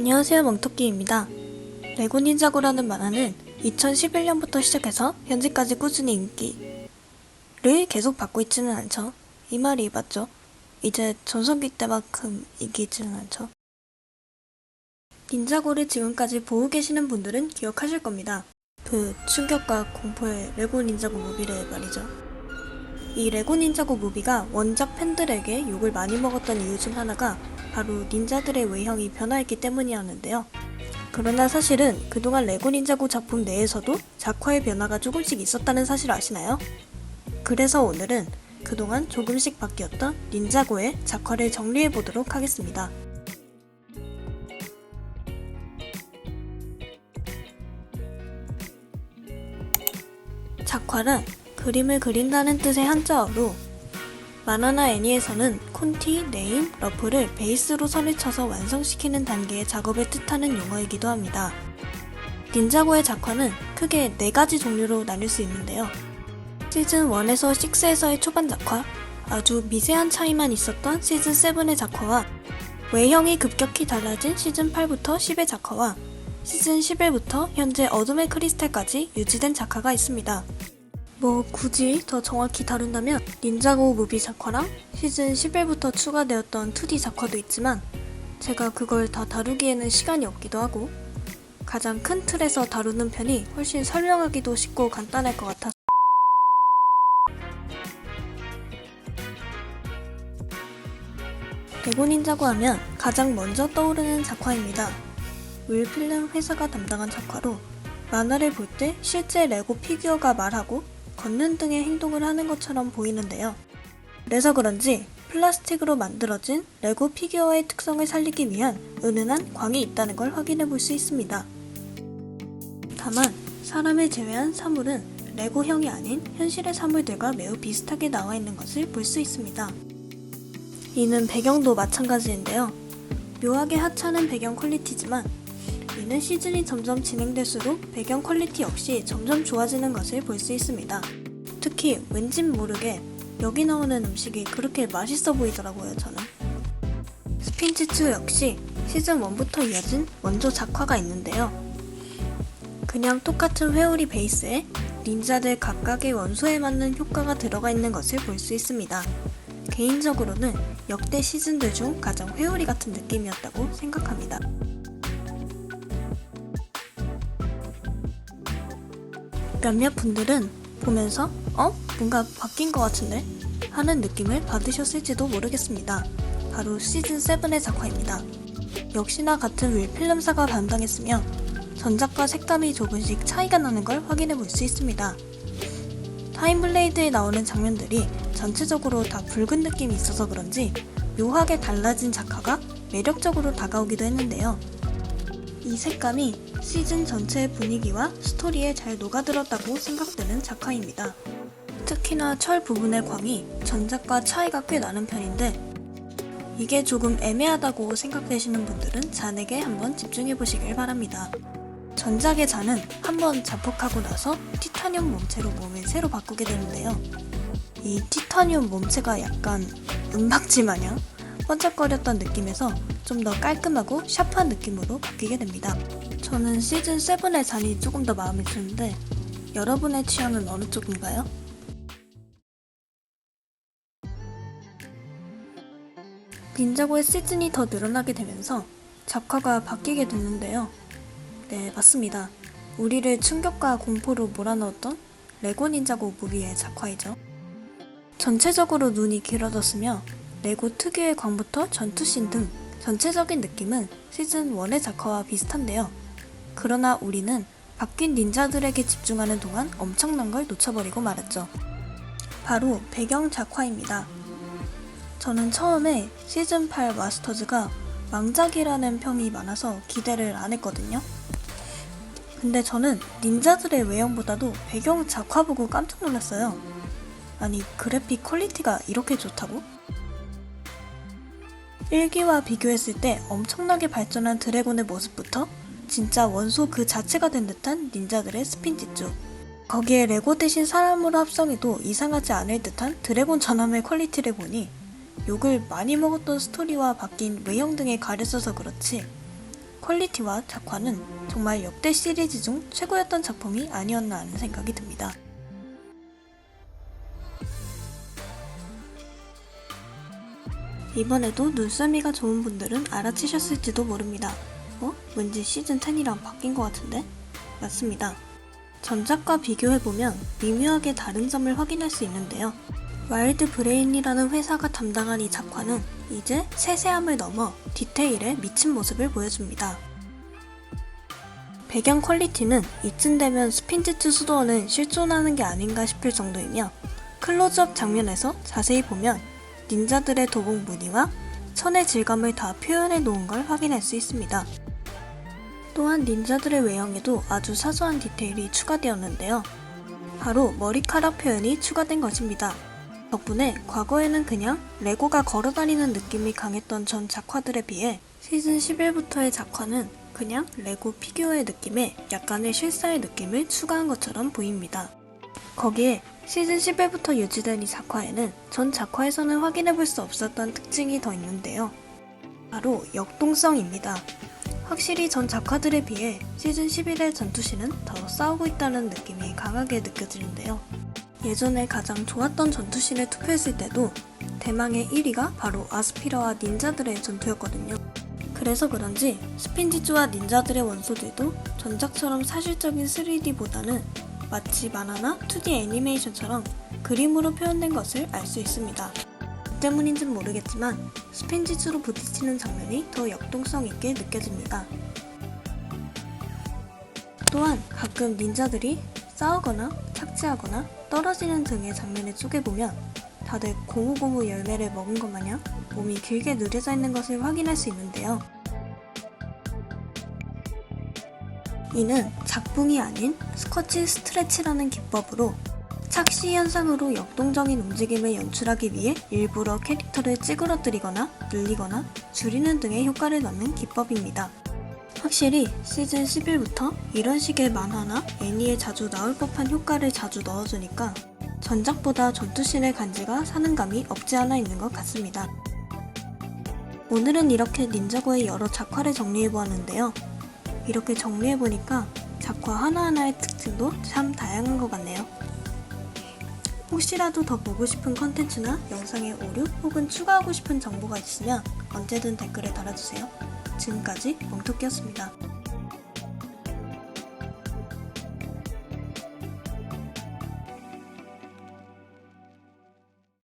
안녕하세요 멍토끼입니다. 레고 닌자고라는 만화는 2011년부터 시작해서 현재까지 꾸준히 인기를 계속 받고 있지는 않죠. 이 말이 맞죠? 이제 전성기 때만큼 인기 있지는 않죠. 닌자고를 지금까지 보고 계시는 분들은 기억하실 겁니다. 그 충격과 공포의 레고 닌자고 무비를 말이죠. 이 레고 닌자고 무비가 원작 팬들에게 욕을 많이 먹었던 이유 중 하나가 바로 닌자들의 외형이 변화했기 때문이었는데요. 그러나 사실은 그동안 레고 닌자고 작품 내에서도 작화의 변화가 조금씩 있었다는 사실 아시나요? 그래서 오늘은 그동안 조금씩 바뀌었던 닌자고의 작화를 정리해 보도록 하겠습니다. 작화는 그림을 그린다는 뜻의 한자어로 만화나 애니에서는 콘티, 네임, 러프를 베이스로 선을 쳐서 완성시키는 단계의 작업을 뜻하는 용어이기도 합니다. 닌자고의 작화는 크게 네 가지 종류로 나뉠 수 있는데요. 시즌 1에서 6에서의 초반 작화, 아주 미세한 차이만 있었던 시즌 7의 작화와 외형이 급격히 달라진 시즌 8부터 10의 작화와 시즌 11부터 현재 어둠의 크리스탈까지 유지된 작화가 있습니다. 뭐 굳이 더 정확히 다룬다면 닌자고 무비 작화랑 시즌 11부터 추가되었던 2D 작화도 있지만 제가 그걸 다 다루기에는 시간이 없기도 하고 가장 큰 틀에서 다루는 편이 훨씬 설명하기도 쉽고 간단할 것 같아서 닌자고 하면 가장 먼저 떠오르는 작화입니다. 윌필름 회사가 담당한 작화로 만화를 볼 때 실제 레고 피규어가 말하고 걷는 등의 행동을 하는 것처럼 보이는데요. 그래서 그런지 플라스틱으로 만들어진 레고 피규어의 특성을 살리기 위한 은은한 광이 있다는 걸 확인해 볼 수 있습니다. 다만 사람을 제외한 사물은 레고형이 아닌 현실의 사물들과 매우 비슷하게 나와 있는 것을 볼 수 있습니다. 이는 배경도 마찬가지인데요. 묘하게 하찮은 배경 퀄리티지만 이는 시즌이 점점 진행될수록 배경 퀄리티 역시 점점 좋아지는 것을 볼 수 있습니다. 특히 왠진 모르게 여기 나오는 음식이 그렇게 맛있어 보이더라고요, 저는. 스핀치츠 역시 시즌 1부터 이어진 원조 작화가 있는데요. 그냥 똑같은 회오리 베이스에 닌자들 각각의 원소에 맞는 효과가 들어가 있는 것을 볼 수 있습니다. 개인적으로는 역대 시즌들 중 가장 회오리 같은 느낌이었다고 생각합니다. 몇몇 분들은 보면서 어? 뭔가 바뀐 것 같은데? 하는 느낌을 받으셨을지도 모르겠습니다. 바로 시즌 7의 작화입니다. 역시나 같은 윌 필름사가 담당했으며 전작과 색감이 조금씩 차이가 나는 걸 확인해 볼 수 있습니다. 타임블레이드에 나오는 장면들이 전체적으로 다 붉은 느낌이 있어서 그런지 묘하게 달라진 작화가 매력적으로 다가오기도 했는데요. 이 색감이 시즌 전체의 분위기와 스토리에 잘 녹아들었다고 생각되는 작화입니다. 특히나 철 부분의 광이 전작과 차이가 꽤 나는 편인데 이게 조금 애매하다고 생각되시는 분들은 잔에게 한번 집중해 보시길 바랍니다. 전작의 잔은 한번 자폭하고 나서 티타늄 몸체로 몸을 새로 바꾸게 되는데요. 이 티타늄 몸체가 약간 은박지 마냥 번쩍거렸던 느낌에서 좀 더 깔끔하고 샤프한 느낌으로 바뀌게 됩니다. 저는 시즌 7의 잔이 조금 더 마음에 드는데 여러분의 취향은 어느 쪽인가요? 닌자고의 시즌이 더 늘어나게 되면서 작화가 바뀌게 됐는데요. 네, 맞습니다. 우리를 충격과 공포로 몰아넣었던 레고 닌자고 무비의 작화이죠. 전체적으로 눈이 길어졌으며 레고 특유의 광부터 전투씬 등 전체적인 느낌은 시즌 1의 작화와 비슷한데요. 그러나 우리는 바뀐 닌자들에게 집중하는 동안 엄청난 걸 놓쳐버리고 말았죠. 바로 배경 작화입니다. 저는 처음에 시즌 8 마스터즈가 망작이라는 평이 많아서 기대를 안 했거든요. 근데 저는 닌자들의 외형보다도 배경 작화 보고 깜짝 놀랐어요. 아니, 그래픽 퀄리티가 이렇게 좋다고? 1기와 비교했을 때 엄청나게 발전한 드래곤의 모습부터 진짜 원소 그 자체가 된 듯한 닌자들의 스핀지쭈. 거기에 레고 대신 사람으로 합성해도 이상하지 않을 듯한 드래곤 전함의 퀄리티를 보니 욕을 많이 먹었던 스토리와 바뀐 외형 등에 가려져서 그렇지 퀄리티와 작화는 정말 역대 시리즈 중 최고였던 작품이 아니었나 하는 생각이 듭니다. 이번에도 눈썰미가 좋은 분들은 알아채셨을지도 모릅니다. 어? 왠지 시즌 10이랑 바뀐 것 같은데? 맞습니다. 전작과 비교해보면 미묘하게 다른 점을 확인할 수 있는데요. 와일드 브레인이라는 회사가 담당한 이 작화는 이제 세세함을 넘어 디테일에 미친 모습을 보여줍니다. 배경 퀄리티는 이쯤 되면 스핀지츠 수도원은 실존하는 게 아닌가 싶을 정도이며 클로즈업 장면에서 자세히 보면 닌자들의 도복 무늬와 천의 질감을 다 표현해 놓은 걸 확인할 수 있습니다. 또한 닌자들의 외형에도 아주 사소한 디테일이 추가되었는데요. 바로 머리카락 표현이 추가된 것입니다. 덕분에 과거에는 그냥 레고가 걸어다니는 느낌이 강했던 전 작화들에 비해 시즌 11부터의 작화는 그냥 레고 피규어의 느낌에 약간의 실사의 느낌을 추가한 것처럼 보입니다. 거기에 시즌 11부터 유지된 이 작화에는 전 작화에서는 확인해 볼 수 없었던 특징이 더 있는데요. 바로 역동성입니다. 확실히 전 작화들에 비해 시즌 11의 전투씬은 더 싸우고 있다는 느낌이 강하게 느껴지는데요. 예전에 가장 좋았던 전투씬을 투표했을 때도 대망의 1위가 바로 아스피라와 닌자들의 전투였거든요. 그래서 그런지 스핀지즈와 닌자들의 원소들도 전작처럼 사실적인 3D보다는 마치 만화나 2D 애니메이션처럼 그림으로 표현된 것을 알 수 있습니다. 그 때문인지는 모르겠지만 스핀지즈로 부딪히는 장면이 더 역동성 있게 느껴집니다. 또한 가끔 닌자들이 싸우거나 착지하거나 떨어지는 등의 장면을 쪼개보면 다들 고무고무 열매를 먹은 것 마냥 몸이 길게 느려져 있는 것을 확인할 수 있는데요. 이는 작붕이 아닌 스커치 스트레치라는 기법으로 착시 현상으로 역동적인 움직임을 연출하기 위해 일부러 캐릭터를 찌그러뜨리거나 늘리거나 줄이는 등의 효과를 넣는 기법입니다. 확실히 시즌 11부터 이런 식의 만화나 애니에 자주 나올 법한 효과를 자주 넣어주니까 전작보다 전투씬의 간지가 사는 감이 없지 않아 있는 것 같습니다. 오늘은 이렇게 닌자고의 여러 작화를 정리해보았는데요. 이렇게 정리해보니까 작화 하나하나의 특징도 참 다양한 것 같네요. 혹시라도 더 보고 싶은 컨텐츠나 영상의 오류 혹은 추가하고 싶은 정보가 있으면 언제든 댓글에 달아주세요. 지금까지 멍토끼였습니다.